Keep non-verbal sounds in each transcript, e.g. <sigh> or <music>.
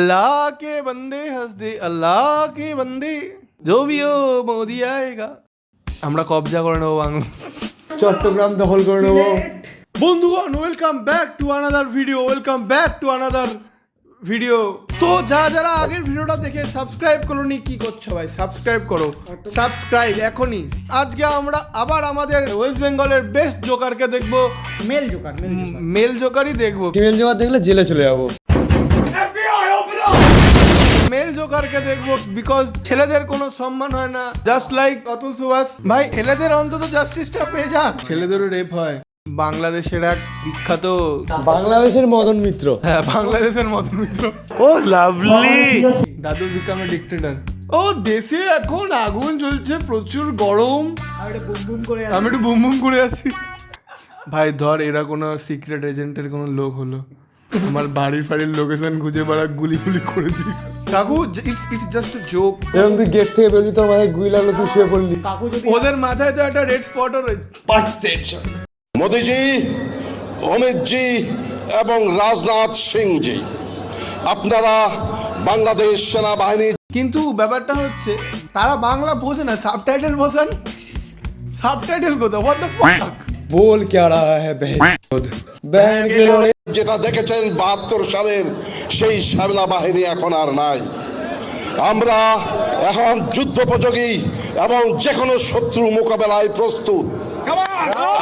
अल्लाह के बंदे हंस दे अल्लाह के बंदे जो भी हो मोदी आएगा আমরা কবজা করে নেবো বাংলা চট্টগ্রাম দখল করে নেবো বন্ধুগণ welcome back to another video welcome back to another video তো যারা যারা আগের ভিডিওটা দেখে সাবস্ক্রাইব করোনি কি করছো ভাই সাবস্ক্রাইব করো সাবস্ক্রাইব এখনই আজকে আমরা আবার আমাদের ওয়েস্ট বেঙ্গলের বেস্ট জোকারকে দেখবো male joker male joker male জোকারই দেখবো ফিমেল জোগাড় দেখলে জেলে চলে যাবো মেল জোকারকে দেখব বিকজ ছেলেদের কোনো সম্মান হয় না। Just like Atul Subhash. ভাই ছেলেদের অন্তত জাস্টিসটা পেয়ে যাক। ছেলেদেরও রেপ হয়। বাংলাদেশের এক বিখ্যাত বাংলাদেশের মদন মিত্র। হ্যাঁ বাংলাদেশের মদন মিত্র। ও লাভলি দাদু বিকামে ডিক্টেটর ও দেশে এখন আগুন জ্বলছে প্রচুর গরম। আমি একটু বুম বুম করে আসি। ভাই ধর এরা কোনো সিক্রেট এজেন্টের কোনো লোক হলো। আমার বাড়ির ফাড়ির লোকেশন খুঁজে বেড়া গুলি ফুলি করে দিই কাকু ইটস ইটস জাস্ট জোক এরকম তুই গেট থেকে বেরোলি তোর মাথায় গুলি লাগলো তুই শুয়ে পড়লি কাকু যদি ওদের মাথায় তো একটা রেড স্পটও রয়েছে মোদিজি অমিতজি এবং রাজনাথ সিংজি আপনারা বাংলাদেশ সেনাবাহিনী কিন্তু ব্যাপারটা হচ্ছে তারা বাংলা বোঝে না সাবটাইটেল বোঝেন সাবটাইটেল কোথাও হোয়াট দ্য ফাক বল क्या रहा है बहन बहन के लोड़े যেটা দেখেছেন বাহাত্তর সালের সেই সেনাবাহিনী এখন আর নাই। আমরা এখন যুদ্ধোপযোগী এবং যে কোনো শত্রু মোকাবেলায় প্রস্তুত।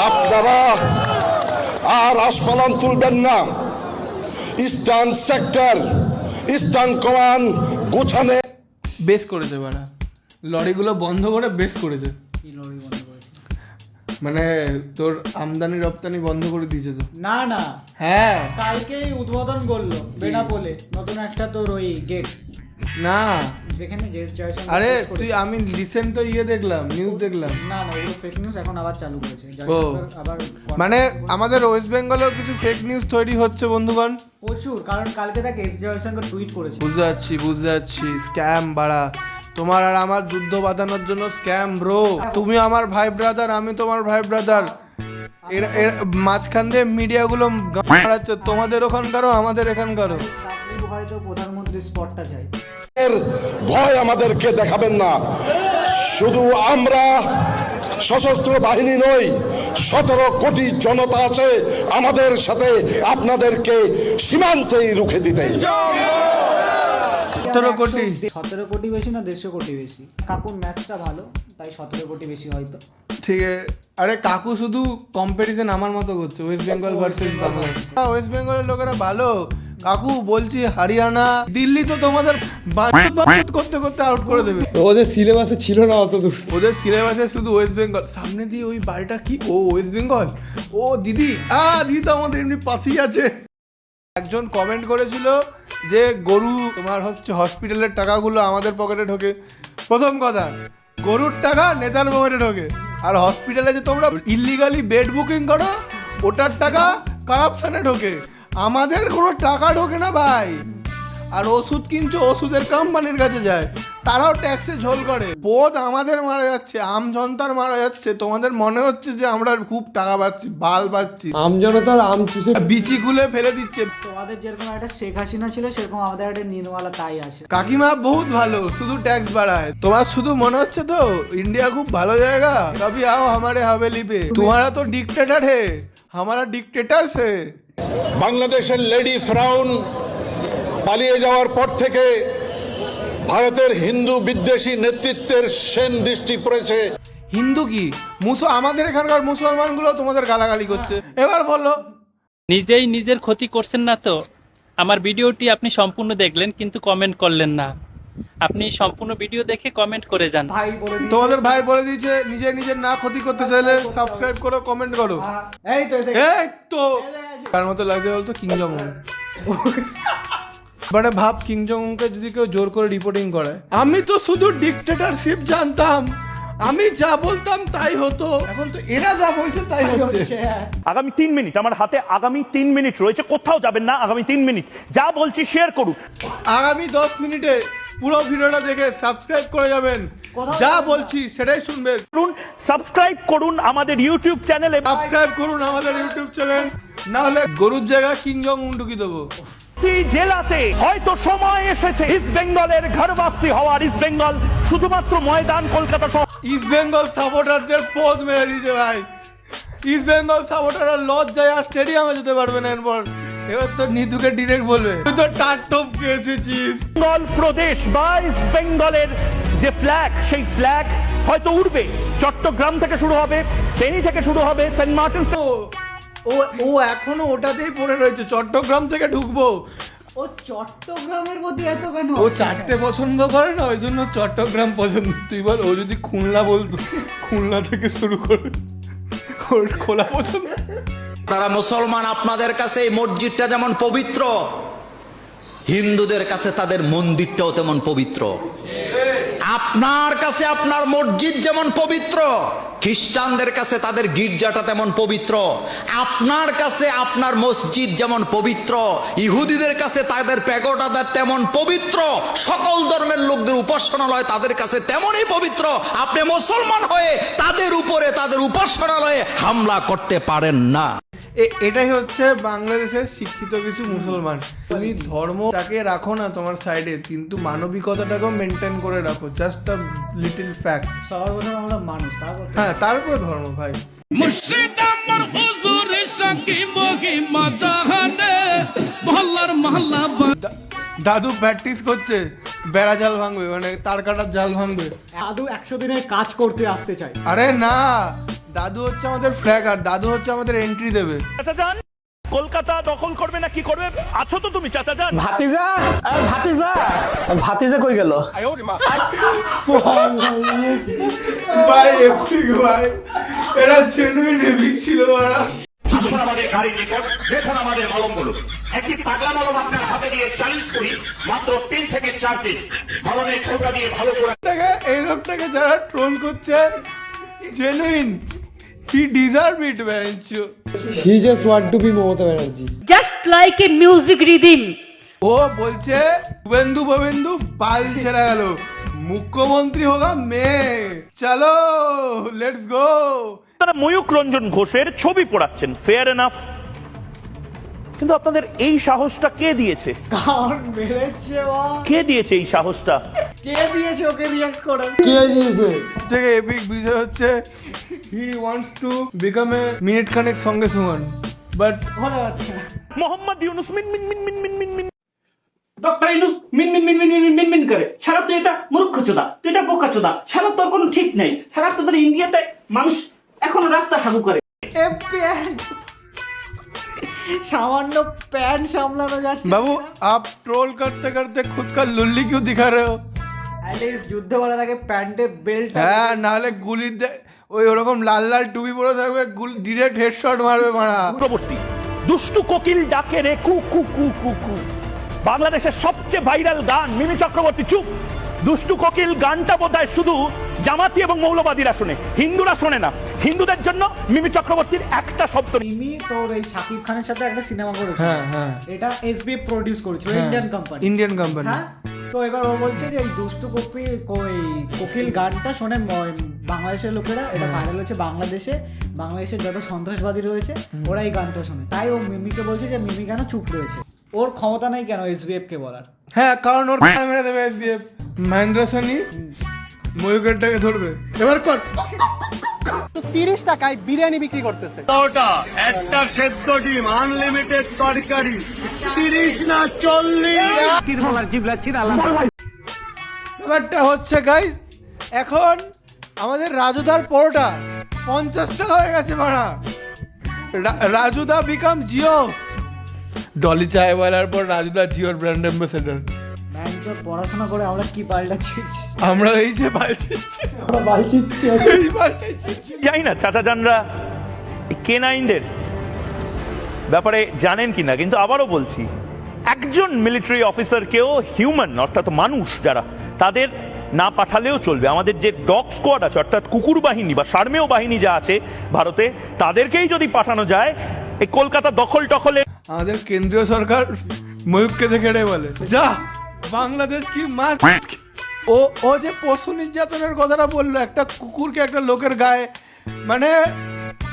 আপনারা আর আস্ফালন তুলবেন না। ইস্টার্ন সেক্টর ইস্টার্ন কমান্ড গুছানে বেস করেছে বাড়া। লরিগুলো বন্ধ করে বেস করেছে। মানে তোর আমদানি রপ্তানি বন্ধ করে দিয়েছে তো। না না। হ্যাঁ। কালকেই উদ্বোধন করল বেনাপোলে নতুন একটা তোর ওই গেট না। যেখানে যে আরে তুই আমি রিসেন্ট তো ইয়ে দেখলাম নিউজ দেখলাম। না না ওগুলো ফেক নিউজ এখন আবার চালু করেছে। ও। আবার মানে আমাদের ওয়েস্ট বেঙ্গলেও কিছু ফেক নিউজ তৈরি হচ্ছে বন্ধুগণ? প্রচুর কারণ কালকে দেখ এস জয়শঙ্কর টুইট করেছে। বুঝতে পারছি বুঝতে পারছি। স্ক্যাম বাড়া। তোমার আর আমার যুদ্ধ বাঁধানোর জন্য স্ক্যাম ব্রো তুমি আমার ভাই ব্রাদার আমি তোমার ভাই ব্রাদার এর এর মাঝখান দিয়ে মিডিয়াগুলো মারাচ্ছে তোমাদের ওখানকারও আমাদের এখানকারও হয়তো প্রধানমন্ত্রীর স্পটটা চাই। এর ভয় আমাদেরকে দেখাবেন না। শুধু আমরা সশস্ত্র বাহিনী নই সতেরো কোটি জনতা আছে আমাদের সাথে। আপনাদেরকে সীমান্তেই রুখে দিতে। সতেরো কোটি। সতেরো কোটি বেশি না দেড়শো কোটি বেশি। কাকুর ম্যাথটা ভালো তাই সতেরো কোটি বেশি হয়তো। ঠিক আরে কাকু শুধু কম্পিটিশন আমার মতো করছে west Bengal versus Bangladesh west বেঙ্গলের লোকেরা ভালো। কাকু বলছি হরিয়ানা দিল্লি তো তোমাদের করতে করতে আউট করে দেবে। ওদের সিলেবাসে ছিল না অত দূর। ওদের সিলেবাসে শুধু ওয়েস্ট বেঙ্গল সামনে দিয়ে ওই বাড়িটা কি? ও ওয়েস্ট বেঙ্গল ও দিদি আ দিদি তো আমাদের এমনি পাশেই আছে। একজন কমেন্ট করেছিল যে, গরু তোমার হচ্ছে হসপিটালের টাকাগুলো আমাদের পকেটে ঢোকে। প্রথম কথা, গরুর টাকা নেতার পকেটে ঢোকে। আর হসপিটালে যে তোমরা ইলিগালি বেড বুকিং করো, ওটার টাকা কারাপশানে ঢোকে। আমাদের কোনো টাকা ঢোকে না ভাই। আর ওষুধ কিনছো, ওষুধের কোম্পানির কাছে যায়। তারাও ট্যাক্সে ঝোল করে। বোধ আমাদের মারা যাচ্ছে আম জনতার মারা যাচ্ছে। তোমাদের মনে হচ্ছে যে আমরা খুব টাকা পাচ্ছি বাল পাচ্ছি। আম জনতার আম চুষে বিচি খুলে ফেলে দিচ্ছে। তোমাদের যেরকম একটা শেখ হাসিনা ছিল সেরকম আমাদের একটা নির্মলা তাই আসে কাকিমা বহুত ভালো শুধু ট্যাক্স বাড়ায়। তোমার শুধু মনে হচ্ছে তো? ইন্ডিয়া খুব ভালো জায়গা? কবি আও আমারে হবে পে তোমারা তো ডিকটেটার হে আমারা ডিকটেটার সে বাংলাদেশের লেডি ফ্রাউন পালিয়ে যাওয়ার পর থেকে ভারতের হিন্দু বিদ্বেষী নেতৃত্বের সেন দৃষ্টি পড়েছে। হিন্দু কি? মুসো আমাদের এখানকার মুসলমানগুলো তোমাদের গালাগালি করছে। এবার বলো। নিজেই নিজের ক্ষতি করছেন না তো। আমার ভিডিওটি আপনি সম্পূর্ণ দেখলেন কিন্তু কমেন্ট করলেন না। আপনি সম্পূর্ণ ভিডিও দেখে কমেন্ট করে যান। ভাই বলে দিয়েছে। তোমাদের ভাই বলে দিয়েছে নিজে নিজের না ক্ষতি করতে চাইলে সাবস্ক্রাইব করো কমেন্ট করো। এই তো এসে এই তো। তার মতো লাগছে বলতো? কিং জং <laughs> মানে ভাব কিং জংকে যদি কেউ জোর করে রিপোর্টিং করে আমি তো শুধু ডিকটেটরশিপ জানতাম। আমি যা বলতাম তাই হতো। এখন তো এরা যা বলছে তাই হচ্ছে। হ্যাঁ। আগামী তিন মিনিট আমার হাতে আগামী তিন মিনিট রয়েছে কোথাও যাবেন না আগামী তিন মিনিট। যা বলছি শেয়ার করুন। আগামী দশ মিনিটে পুরো ভিডিওটা দেখে সাবস্ক্রাইব করে যাবেন। যা বলছি সেটাই শুনবেন। করুন সাবস্ক্রাইব করুন আমাদের ইউটিউব চ্যানেলে সাবস্ক্রাইব করুন আমাদের ইউটিউব চ্যানেল না হলে গরুর জায়গায় কিং জং উন্ডুকি দেবো। জেলাতে হয়তো সময় এসেছে। ইস্ট বেঙ্গলের ঘরবাপ্তি হওয়ার ইস্ট বেঙ্গল শুধুমাত্র ময়দান কলকাতা শহর ইস্ট বেঙ্গল সাপোর্টারদের পথ মেরে দিয়েছে ভাই। ইস্ট বেঙ্গল সাপোর্টাররা লজ যায় আর স্টেডিয়ামে যেতে পারবে না এরপর। এবার তো নিতুকে ডিরেক্ট বলবে। তুই তো টাট টপ খেয়েছিস বেঙ্গল প্রদেশ বা ইস্ট বেঙ্গলের যে ফ্ল্যাগ সেই ফ্ল্যাগ হয়তো উড়বে। চট্টগ্রাম থেকে শুরু হবে ফেনী থেকে শুরু হবে সেন্ট মার্টিন ও ও এখনও ওটাতেই পড়ে রয়েছে চট্টগ্রাম থেকে ঢুকবো। ও চট্টগ্রামের প্রতি এত কেন? ও চারটে পছন্দ করে না ওই জন্য চট্টগ্রাম পছন্দ। তুই বল ও যদি খুলনা বলতো খুলনা থেকে শুরু করে ওর খোলা পছন্দ। তারা মুসলমান আপনাদের কাছে এই মসজিদটা যেমন পবিত্র হিন্দুদের কাছে তাদের মন্দিরটাও তেমন পবিত্র। আপনার কাছে আপনার মসজিদ যেমন পবিত্র খ্রিস্টানদের কাছে তাদের গির্জাটা তেমন পবিত্র। আপনার কাছে আপনার মসজিদ যেমন পবিত্র, ইহুদিদের কাছে তাদের প্যাগোটা তেমন পবিত্র, সকল ধর্মের লোকদের উপাসনালয় তাদের কাছে তেমনই পবিত্র। আপনি মুসলমান হয়ে তাদের উপরে তাদের উপাসনালয়ে হামলা করতে পারেন না। এটাই হচ্ছে বাংলাদেশের শিক্ষিত কিছু মুসলমান। তুমি ধর্মটাকে রাখো না তোমার সাইডে কিন্তু মানবিকতাটাকেও মেনটেন করে রাখো জাস্ট আ লিটল ফ্যাক্ট সবার প্রথমে আমরা মানুষ তারপর হ্যাঁ তারপরে ধর্ম ভাই। মুর্শিদ আমার হুজুরের সঙ্গে মহিমা জাহানে মহল্লার মহল্লা দাদু প্র্যাকটিস করছে বেড়া জাল ভাঙবে মানে তার কাটার জাল ভাঙবে। দাদু একশো দিনের কাজ করতে আসতে চাই আরে না দাদু হচ্ছে আমাদের ফ্ল্যাগ আর দাদু হচ্ছে আমাদের এন্ট্রি দেবে। চাচা যান কলকাতা দখল করবে না কি করবে? আছো তো তুমি চাচা যান ভাতিজা আর ভাতিজা ভাতিজা কই গেল? ভাই এপিক ভাই এরা জেনুইন এপিক ছিল ওরা। আসুন আমাদের গাড়ি নিকট দেখুন আমাদের মলমগুলো। একটি পাগলা মলম আপনার হাতে দিয়ে চালিশ করি মাত্র তিন থেকে চার দিন। মলমের ছোটা দিয়ে ভালো করে এই লোকটাকে যারা ট্রোল করছে জেনুইন হি ডিজার্ভ ইট বেঞ্চো He just want to be Mamata Banerjee. just like a music rhythm. ও বলছে শুভেন্দু ভবেন্দু পাল ছেড়ে গেল। মুখ্যমন্ত্রী হোগা মে। চলো লেটস গো তারা ময়ূক রঞ্জন ঘোষের ছবি পড়াচ্ছেন। ফেয়ার এনাফ কিন্তু আপনাদের এই সাহসটা কে দিয়েছে কে দিয়েছে এই সাহসটা কে দিয়েছে ওকে রিয়াক্ট করার কে দিয়েছে থেকে এপিক বিষয় হচ্ছে he wants to become a minute খানেক সঙ্গে সুমন বাট মোহাম্মদ ইউনুস মিন মিন মিন মিন মিন মিন মিন ডক্টর ইনুস মিন মিন মিন মিন মিন মিন মিন করে সারা তো এটা মূর্খ চোদা তো এটা বোকা চোদা সারা তোর কোনো ঠিক নেই সারা তোদের ইন্ডিয়াতে মানুষ এখনও রাস্তা হাগু করে এ सामान्य पैन सामलाना जाता बाबू आप ट्रोल করতে करते खुद লুল্লি কিউ দিখা दिखा रहे हो যুদ্ধ করার আগে প্যান্টের বেল্ট হ্যাঁ নাহলে গুলির ওই ওরকম লাল লাল টুপি পরে থাকবে গুলি ডিরেক্ট হেডশট মারবে মারা। পরবর্তী দুষ্টু কোকিল ডাকে রে কু কু কু কু কু। বাংলাদেশের সবচেয়ে ভাইরাল গান মিমি চক্রবর্তী চুপ! দুষ্টু কোকিল গানটা বোধহয় শুধু জামাতি এবং মৌলবাদীরা শোনে হিন্দুরা শোনে না। হিন্দুদের জন্য মিমি চক্রবর্তীর একটা শব্দ মিমি তোর এই শাকিব খানের সাথে একটা সিনেমা করেছে। হ্যাঁ, হ্যাঁ। এটা এসবি প্রডিউস করেছিল ইন্ডিয়ান কোম্পানি ইন্ডিয়ান কোম্পানি হ্যাঁ? তো এবার ও বলছে যে এই দুষ্টু কপি ওই কোকিল গানটা শোনে বাংলাদেশের লোকেরা এটা ভাইরাল হচ্ছে বাংলাদেশে। বাংলাদেশের যত সন্ত্রাসবাদী রয়েছে ওরা এই গানটা শোনে। তাই ও মিমিকে বলছে যে মিমি কেন চুপ রয়েছে? ওর ক্ষমতা নাই কেন এসবিএফ কে বলার? হ্যাঁ কারণ ওর মেরে দেবে এসবিএফ মহেন্দ্র সোনি ময়ূকেরটাকে ধরবে। এবার কর। তিরিশ টাকায় বিরিয়ানি বিক্রি করতেছে। একটা সেদ্ধ ডিম আনলিমিটেড তরকারি। তিরিশ না চল্লে ভাই ব্যাপারটা হচ্ছে গাইস এখন আমাদের রাজুদার পরোটা পঞ্চাশ টাকা হয়ে গেছে মারা রা- রাজুদা বিকাম জিও ডলি চায় বলার পর রাজুদা জিওর ব্র্যান্ড অ্যাম্বাসেডার ম্যানচোর পড়াশোনা করে আমরা কি পাল্টাচ্ছি আমরা এই যে পাল্টেছি আমরা বালচিচ্ছি এই পাল্টেছি জানি না চাচা জানরা কে নাইনদের ব্যাপারে জানেন কিনা কিন্তু আবারও বলছি একজন মিলিটারি অফিসারকেও হিউম্যান অর্থাৎ মানুষ যারা তাদের না পাঠালেও চলবে। আমাদের যে ডগ স্কোয়াড আছে অর্থাৎ কুকুর বাহিনী বা সার্মেয় বাহিনী যা আছে ভারতে তাদেরকেই যদি পাঠানো যায় এই কলকাতা দখল টখলে আমাদের কেন্দ্রীয় সরকার ময়ূককে দেখে বলে যা বাংলাদেশ কি মাছ? ও ও যে পশু নির্যাতনের কথাটা বলল একটা কুকুরকে একটা লোকের গায়ে মানে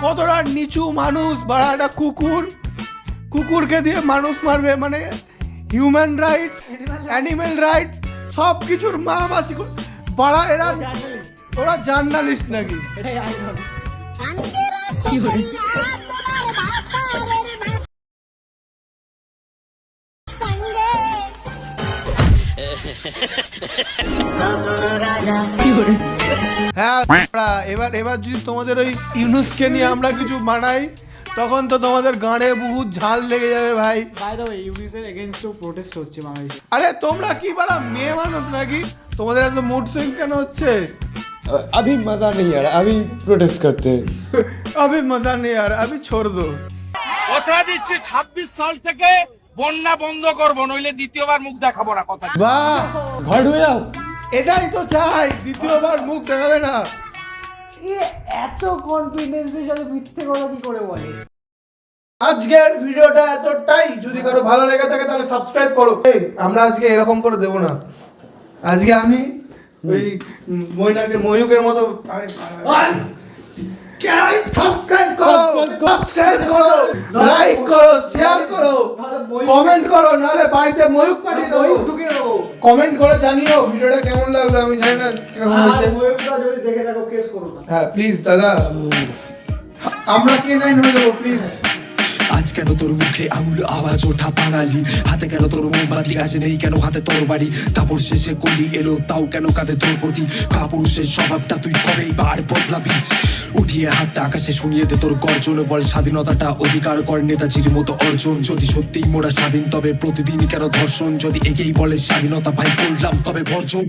কতটা নিচু মানুষ বা একটা কুকুর কুকুরকে দিয়ে মানুষ মারবে মানে হিউম্যান রাইট অ্যানিমেল রাইট সব কিছুর মা মাসি বাড়া এরা ওরা জার্নালিস্ট নাকি? হ্যাঁ বাড়া, এবার এবার যদি তোমাদের ওই ইউনুসকে নিয়ে আমরা কিছু বানাই তখন তো তোমাদের গাঁড়ে বহুত ঝাল লেগে যাবে ভাই বাই দ্য ওয়ে ইউনিসের এগেনস্টও প্রোটেস্ট হচ্ছে বাংলাদেশে আরে তোমরা কি বাড়া মেয়ে মানুষ নাকি তোমাদের এত মুড সুইং কেন হচ্ছে अभी मजा नहीं आ रहा अभी प्रोटेस्ट करते हैं अभी मजा नहीं आ रहा अभी छोड़ दो কথা দিচ্ছি ছাব্বিশ সাল থেকে বন্যা বন্ধ করব নইলে দ্বিতীয়বার মুখ দেখাবো না কথা। বাহ ঘর যাও। এটাই তো চাই দ্বিতীয়বার মুখ দেখাবে না। এ এত কনফিডেন্সের সাথে মিথ্যে কথা কি করে বলে? আজকের ভিডিওটা এতটাই। যদি কারও ভালো লেগে থাকে তাহলে সাবস্ক্রাইব করো। এই আমরা আজকে এরকম করে দেবো না। আজকে আমি ওই ময়নাকে ময়ুকের মতো আরে সাবস্ক্রাইব করো সাবস্ক্রাইব করো লাইক করো শেয়ার করো কমেন্ট করো নাহলে বাড়িতে ময়ূক পাঠিয়ে দেবো। ঢুকে দেবো কমেন্ট করে জানিও ভিডিওটা কেমন লাগল আমি জানি না কীরকম হয়েছে। আর যদি দেখে থাকো কেস করো হ্যাঁ প্লিজ দাদা। আমরা কে নাইন হয়ে যাব প্লিজ আজ কেন তোর মুখে আঙুল আওয়াজ ওঠা বাঙালি? হাতে কেন তোর মোমবাতি আছে নেই কেন হাতে তোর বাড়ি তারপর শেষে কলি এলো, তাও কেন কাঁধে তোর প্রতি কাপুরুষের স্বভাবটা তুই কবেই বার বদলাবি? উঠিয়ে হাতটা আকাশে শুনিয়ে দে তোর গর্জন, বল স্বাধীনতাটা অধিকার কর নেতাজির মতো অর্জন। যদি সত্যিই মোরা স্বাধীন, তবে প্রতিদিন কেন ধর্ষণ? যদি এগেই বলে স্বাধীনতা ভাই, করলাম তবে বর্জন।